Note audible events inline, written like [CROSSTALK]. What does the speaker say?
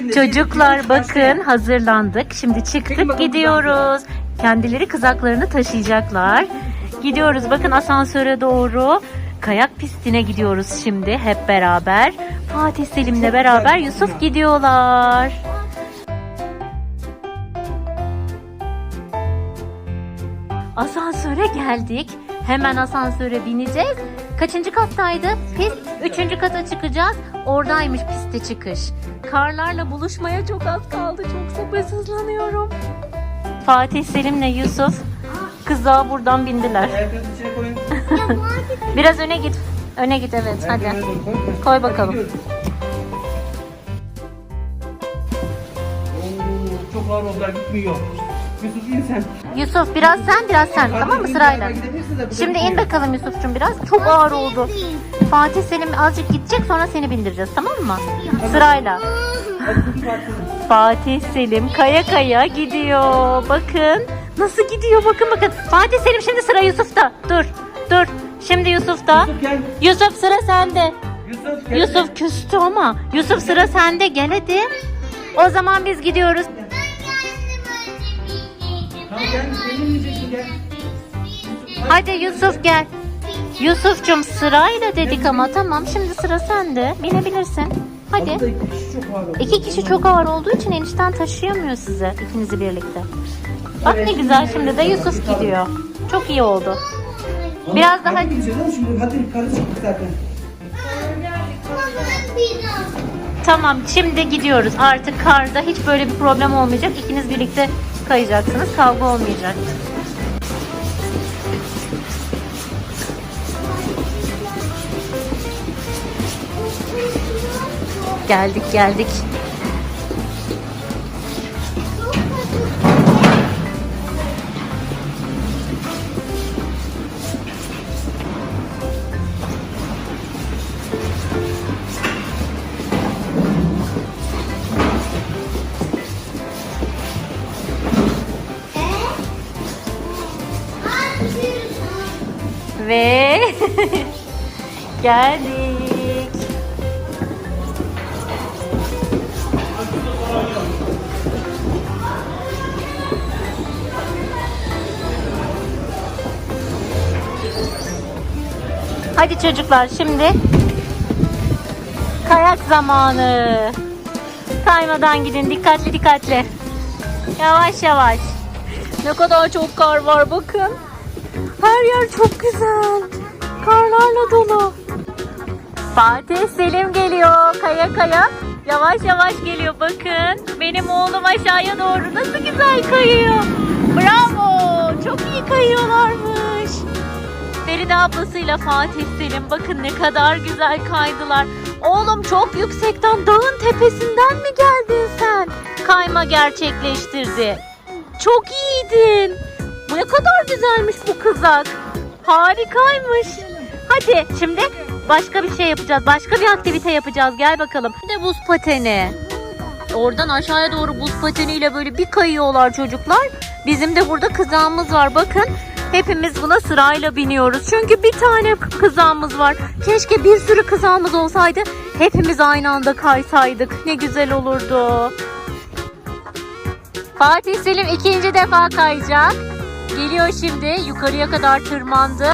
Şimdi Çocuklar bakın hazırlandık. Şimdi çıktık gidiyoruz. Kendileri kızaklarını taşıyacaklar. Gidiyoruz bakın asansöre doğru. Kayak pistine gidiyoruz şimdi hep beraber. Fatih Selim'le beraber Yusuf gidiyorlar. Asansöre geldik. Hemen asansöre bineceğiz. Kaçıncı kattaydı? Pist. Üçüncü kata çıkacağız. Oradaymış piste çıkış. Karlarla buluşmaya çok az kaldı. Çok sabırsızlanıyorum. Fatih Selim'le Yusuf kızağa buradan bindiler. [LAUGHS] Biraz öne git. Öne git evet hadi. Koy. Bakalım. Çok ağır oldular gitmiyor. Yusuf in sen. Yusuf biraz sen biraz sen tamam mı sırayla. Şimdi in bakalım Yusuf'cum biraz. Çok ağır oldu. Fatih Selim azıcık gidecek sonra seni bindireceğiz tamam mı? Sırayla. Fatih Selim kaya kaya gidiyor. Bakın nasıl gidiyor bakın bakın. Fatih Selim şimdi sıra Yusuf'ta. Dur dur. Şimdi Yusuf'ta. Yusuf gel. Yusuf sıra sende. Yusuf gel. Yusuf küstü ama. Yusuf sıra sende gel hadi. O zaman biz gidiyoruz. Tamam gel. Gel. Hadi Yusuf gel. Yusuf'cum sırayla dedik ama tamam şimdi sıra sende. Binebilirsin. Hadi. İki kişi çok ağır olduğu için enişten taşıyamıyor sizi ikinizi birlikte. Bak ne güzel şimdi de Yusuf gidiyor. Çok iyi oldu. Biraz daha şimdi hadi yukarı çıktık zaten. Tamam şimdi gidiyoruz. Artık karda hiç böyle bir problem olmayacak. İkiniz birlikte kayacaksınız. Kavga olmayacak. Geldik geldik. Ve [LAUGHS] geldik. Hadi çocuklar şimdi kayak zamanı. Kaymadan gidin dikkatli dikkatli. Yavaş yavaş. Ne kadar çok kar var bakın. Her yer çok güzel. Karlarla dolu. Fatih Selim geliyor. Kaya kaya. Yavaş yavaş geliyor bakın. Benim oğlum aşağıya doğru nasıl güzel kayıyor. Bravo. Çok iyi kayıyorlarmış. Feride ablasıyla Fatih Selim bakın ne kadar güzel kaydılar. Oğlum çok yüksekten dağın tepesinden mi geldin sen? Kayma gerçekleştirdi. Çok iyiydin. Bu ne kadar güzelmiş bu kızak. Harikaymış. Hadi şimdi başka bir şey yapacağız. Başka bir aktivite yapacağız. Gel bakalım. Bir de buz pateni. Oradan aşağıya doğru buz pateniyle böyle bir kayıyorlar çocuklar. Bizim de burada kızağımız var. Bakın hepimiz buna sırayla biniyoruz. Çünkü bir tane kızağımız var. Keşke bir sürü kızağımız olsaydı. Hepimiz aynı anda kaysaydık. Ne güzel olurdu. Fatih Selim ikinci defa kayacak. Geliyor şimdi. Yukarıya kadar tırmandı.